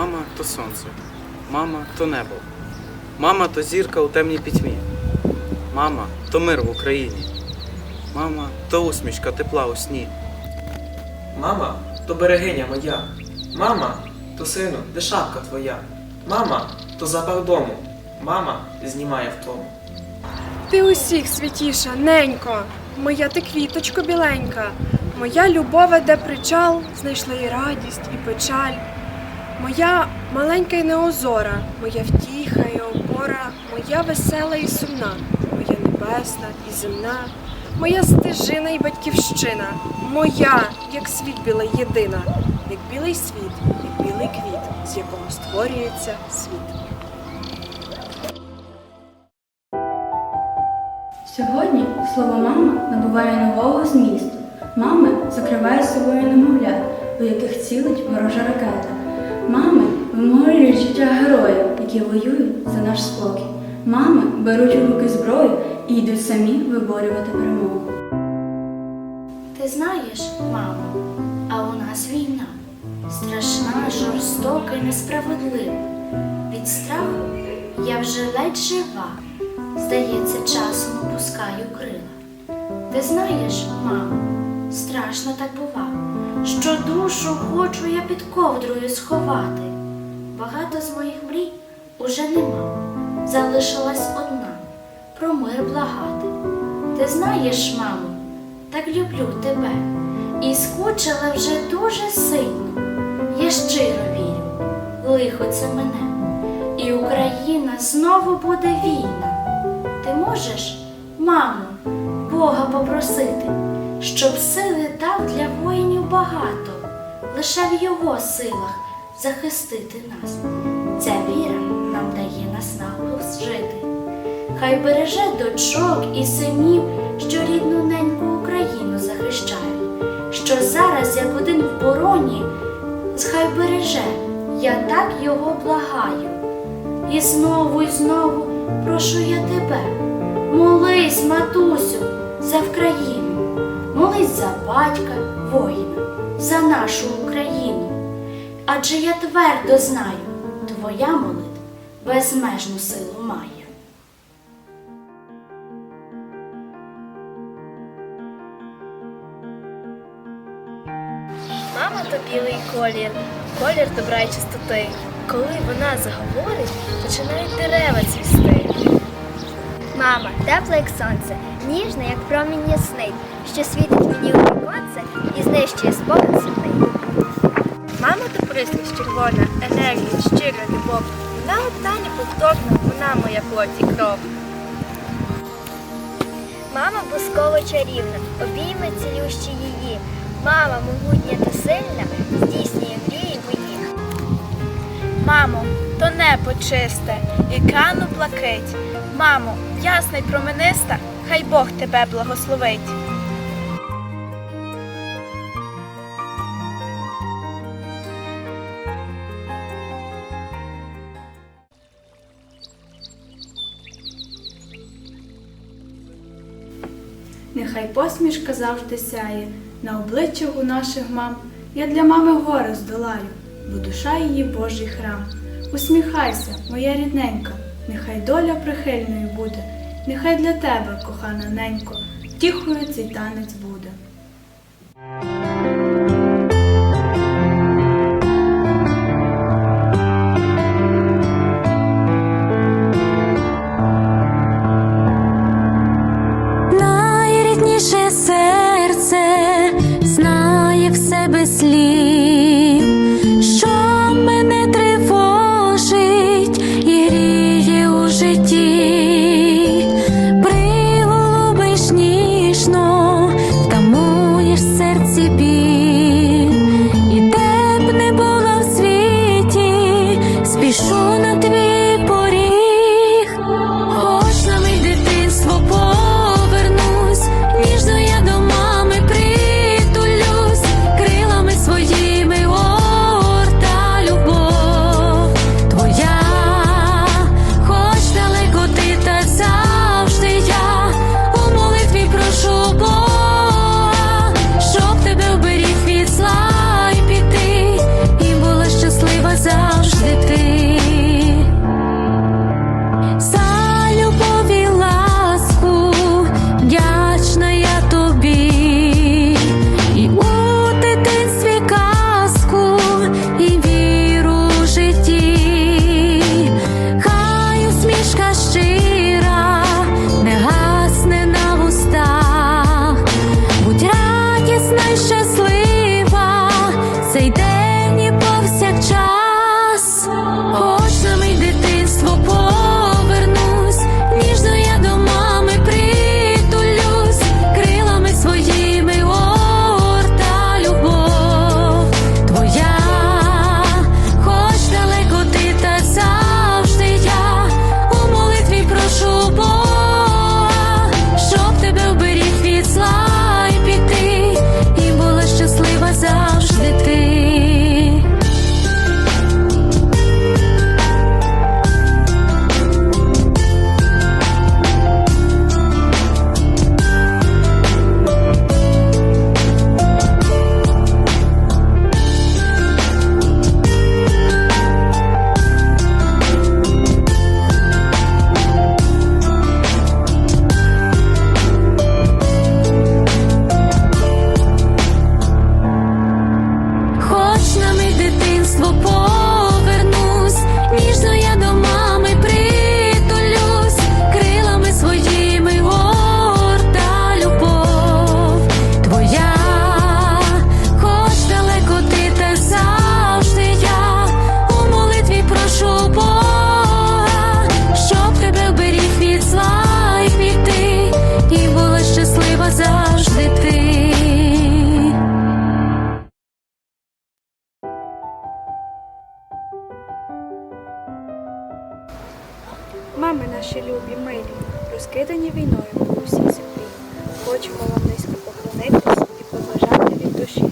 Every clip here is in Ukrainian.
Мама то сонце, мама то небо. Мама то зірка у темній пітьмі. Мама то мир в Україні. Мама то усмішка тепла у сні. Мама, то берегиня моя. Мама, то сину, де шапка твоя. Мама, то запах дому. Мама знімає втому. Ти усіх святіша, ненько, моя ти квіточко біленька, моя любове, де причал, знайшла і радість, і печаль. Моя маленька й неозора, моя втіха і опора, моя весела і сумна, моя небесна і земна, моя стежина і батьківщина, моя, як світ білий єдина, як білий світ, як білий квіт, з якого створюється світ. Сьогодні слово мама набуває нового змісту. Мами закриває собою немовлят, у яких цілить ворожа ракета. Мами життя героїв, які воюють за наш спокій. Мами беруть у руки зброю і йдуть самі виборювати перемогу. Ти знаєш, мамо, а у нас війна страшна, жорстока і несправедлива. Від страху я вже ледь жива. Здається, часом опускаю крила. Ти знаєш, мамо, страшно так бува, що душу хочу я під ковдрою сховати. Багато з моїх мрій уже нема, залишилась одна про мир благати. Ти знаєш, мамо, так люблю тебе і скучила вже дуже сильно. Я щиро вірю, лихо це мене, і Україна знову буде вільна. Ти можеш, мамо, Бога попросити, щоб сили дав для воїнів багато, лише в його силах захистити нас. Ця віра нам дає наснагу жити. Хай береже дочок і синів, що рідну неньку Україну захищають, що зараз, як один в бороні, хай береже, я так його благаю. І знову, і знову прошу я тебе, молись, матусю, за Вкраїну, молись за батька, воїна, за нашу Україну. Адже я твердо знаю, твоя молитва безмежну силу має. Мама то білий колір, колір добра й чистоти. Коли вона заговорить, починають дерева цвісти. Мама, тепла, як сонце, ніжна, як промінь ясний, що світить мені у віконце і знищує спогад сумний. Мама то прислість червона, енергія, щира любов. Вона одна неповторна, вона моя плоть і кров. Мама бусково чарівна, обійми цілющі її. Мама могутня та сильна, здійснює мрії мої. Мамо, то небо чисте, і крану блакить. Мамо, ясна й промениста, хай Бог тебе благословить. Нехай посмішка завжди сяє на обличчях у наших мам. Я для мами горе здолаю, бо душа її Божий храм. Усміхайся, моя рідненька, нехай доля прихильною буде, нехай для тебе, кохана ненько, тіхою цей танець буде. Хочемо вам низько поклонитись і побажати від душі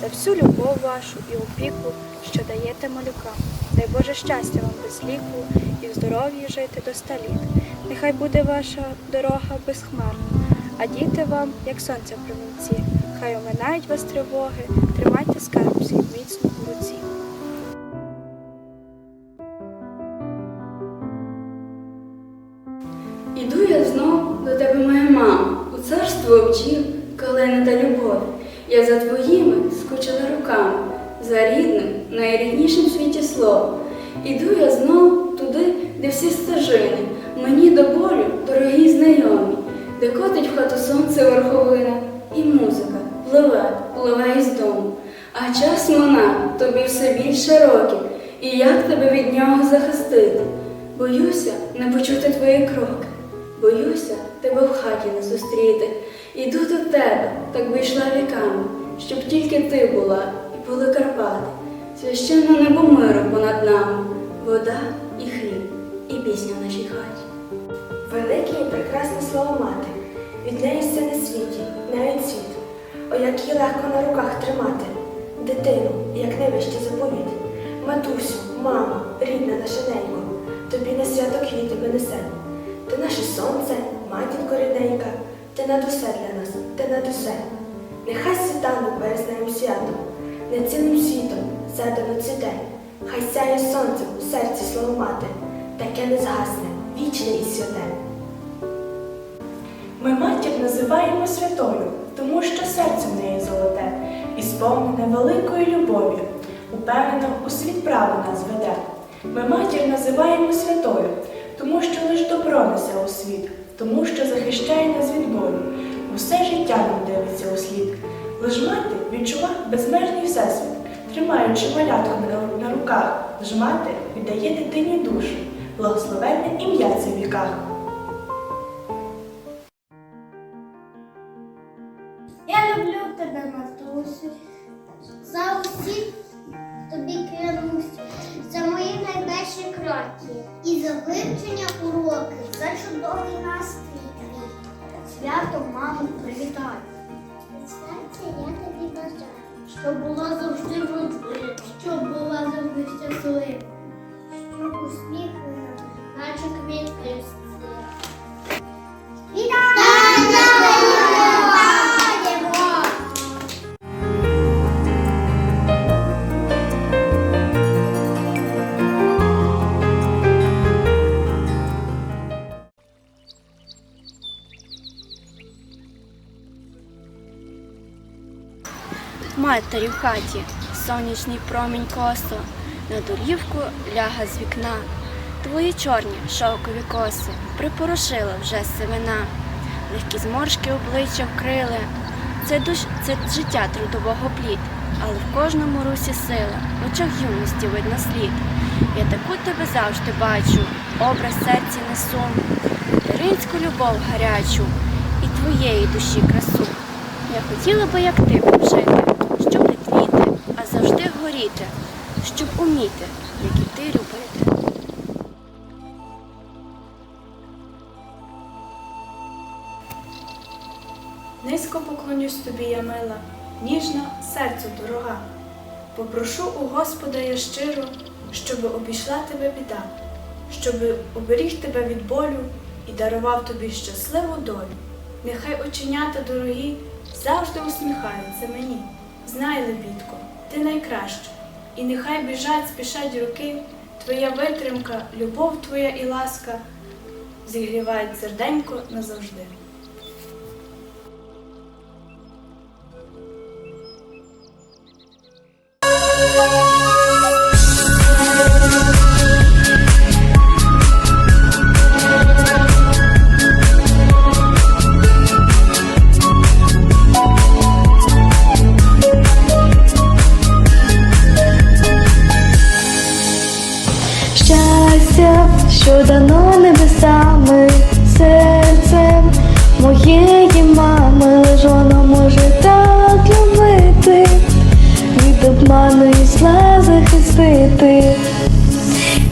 за всю любов вашу і опіку, що даєте малюкам. Дай Боже щастя вам без ліку і в здоров'ї жити до ста літ. Нехай буде ваша дорога безхмарна, а діти вам, як сонце в промінці. Хай оминають вас тривоги, тримайте скарб свій міцно у руці. У царство обчів, та любові. Я за твоїми скучила руками, за рідним, найріднішим світі словом. Іду я знов туди, де всі стежини, мені до болю дорогі знайомі, де котить в хату сонце верховина, і музика пливе, пливе із дому. А час мона тобі все більше років, і як тебе від нього захистити? Боюся не почути твої кроки, боюся тебе в хаті не зустріти. Іду до тебе, так би йшла віками, щоб тільки ти була, і були Карпати, священне небо миру понад нами, вода і хліб, і пісня в нашій хаті. Велике і прекрасне слово мати, від неї все на світі, навіть світ. О, як її легко на руках тримати, дитину, як найвище заповіт. Матусю, мамо, рідна наша ненько, тобі на свято квіти ми несемо. Ти наше сонце, матінко рідненька, ти над усе для нас, ти над усе. Нехай світанок березневим святом, не цілим світом задано цвіте, хай сяє сонцем у серці слово мати, таке не згасне, вічне і святе. Ми матір називаємо святою, тому що серце в неї золоте, і сповнене великою любов'ю, упевнено у світ право нас веде. Ми матір називаємо святою, тому що лиш добро несе у світ, тому що захищає нас від болю, усе життя нам дивиться у слід. Лиш мати відчува безмежний всесвіт, тримаючи малятку на руках, лиш мати віддає дитині душу, благословенне ім'я це віках. Була завжди вродлива, щоб була завжди щаслива, щоб усміхнена, наче квітка хаті, сонячний промінь косо, на долівку ляга з вікна. Твої чорні шовкові коси припорошила вже семена, легкі зморшки обличчя вкрили. Це душ, це життя трудового плід, але в кожному русі сила, в очах юності видно слід. Я таку тебе завжди бачу, образ серці несу, материнську любов гарячу і твоєї душі красу. Я хотіла би, як ти жити, щоб не тліти, а завжди щоб уміти, як і ти любити. Низько поклонюсь тобі, я мила, ніжна серцю дорога. Попрошу у Господа я щиро, щоби обійшла тебе біда, щоби оберіг тебе від болю і дарував тобі щасливу долю. Нехай оченята дорогі завжди усміхаються мені. Знай, лебідко, ти найкраща, і нехай біжать, спішать руки, твоя витримка, любов твоя і ласка зігрівають серденько назавжди. Щастя, що дано небесами, серцем моєї мами, лиш вона може так любити, від обману і зла захистити.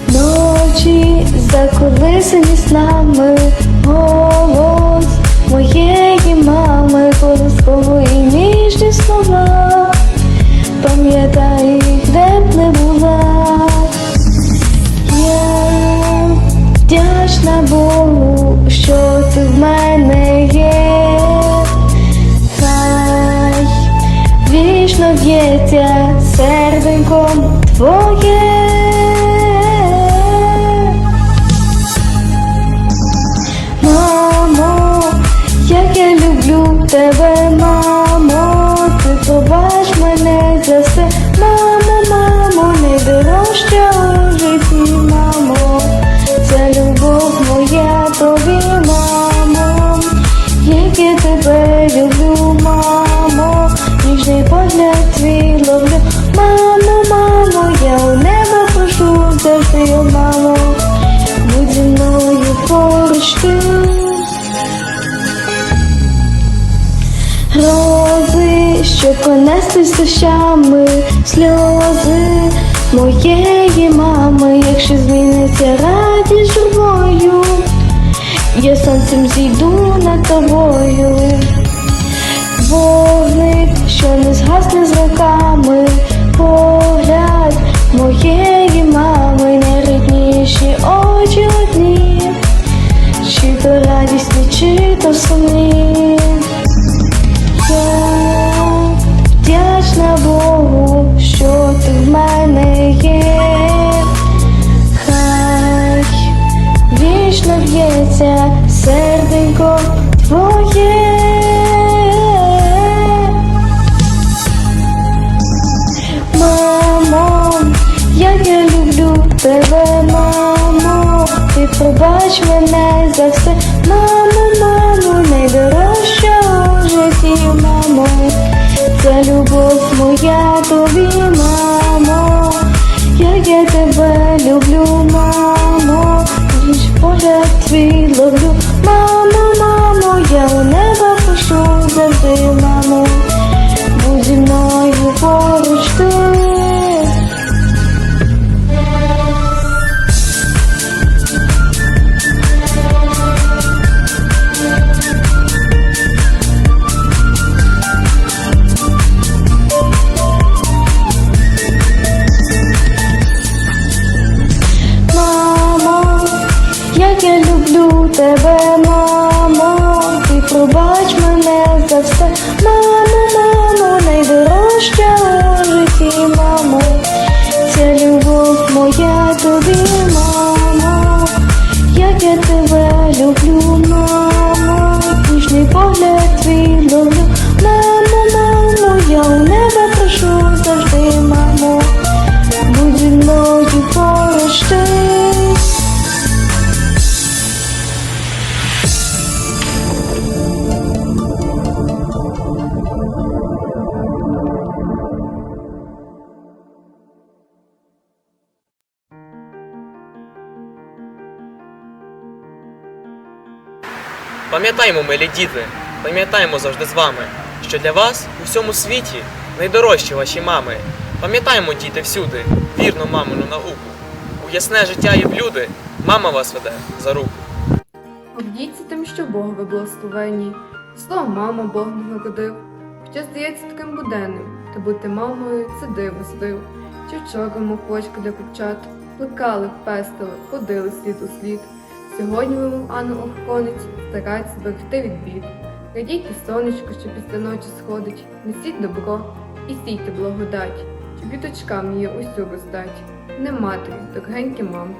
Ночі заколисані снами, голос моєї мами, вдячна Богу, що ти в мене є, хай вічно б'ється серденьком твоє. Тобі, мамо, я тебе люблю, мамо, ніжний погляд твій ловлю, мамо, мамо, я у небо прошу завжди, мамо, будь зі мною поруч ти. Грози, що понеслись дощами, сльози моєї мами, якщо зміниться радість журбою, я сонцем зійду над тобою. Вогник, що не згасне з роками, погляд моєї мами, найрідніші очі одні, чи то радісні, чи то сумні. Я вдячна Богу, що ти в мене є. Б'ється серденько твоє. Мамо, як я люблю тебе, мамо, ти пробач мене за все, мамо, мамо, найдорожча у житті, мамо, це любов моя тобі, мамо, як я тебе люблю, мамо, ніж Пам'ятаймо, милі діти, пам'ятаймо завжди з вами, що для вас у всьому світі найдорожчі ваші мами. Пам'ятаймо, діти, всюди, вірну мамину науку. У ясне життя і блюди мама вас веде за руку. Обдіться тим, що Бог ви благословені, слово мама Бог не нагодив. Хоча здається таким буденним, та бути мамою це диво здив. Чи вчора мовпочка для курчат, плекали, пестили, ходили слід у слід. Сьогодні ви, мов Охконець, старається берегти від бід. Радійте сонечко, що після ночі сходить, несіть добро і сійте благодать, щоб діточкам її усю роздать. Не матері, дорогенькі мам,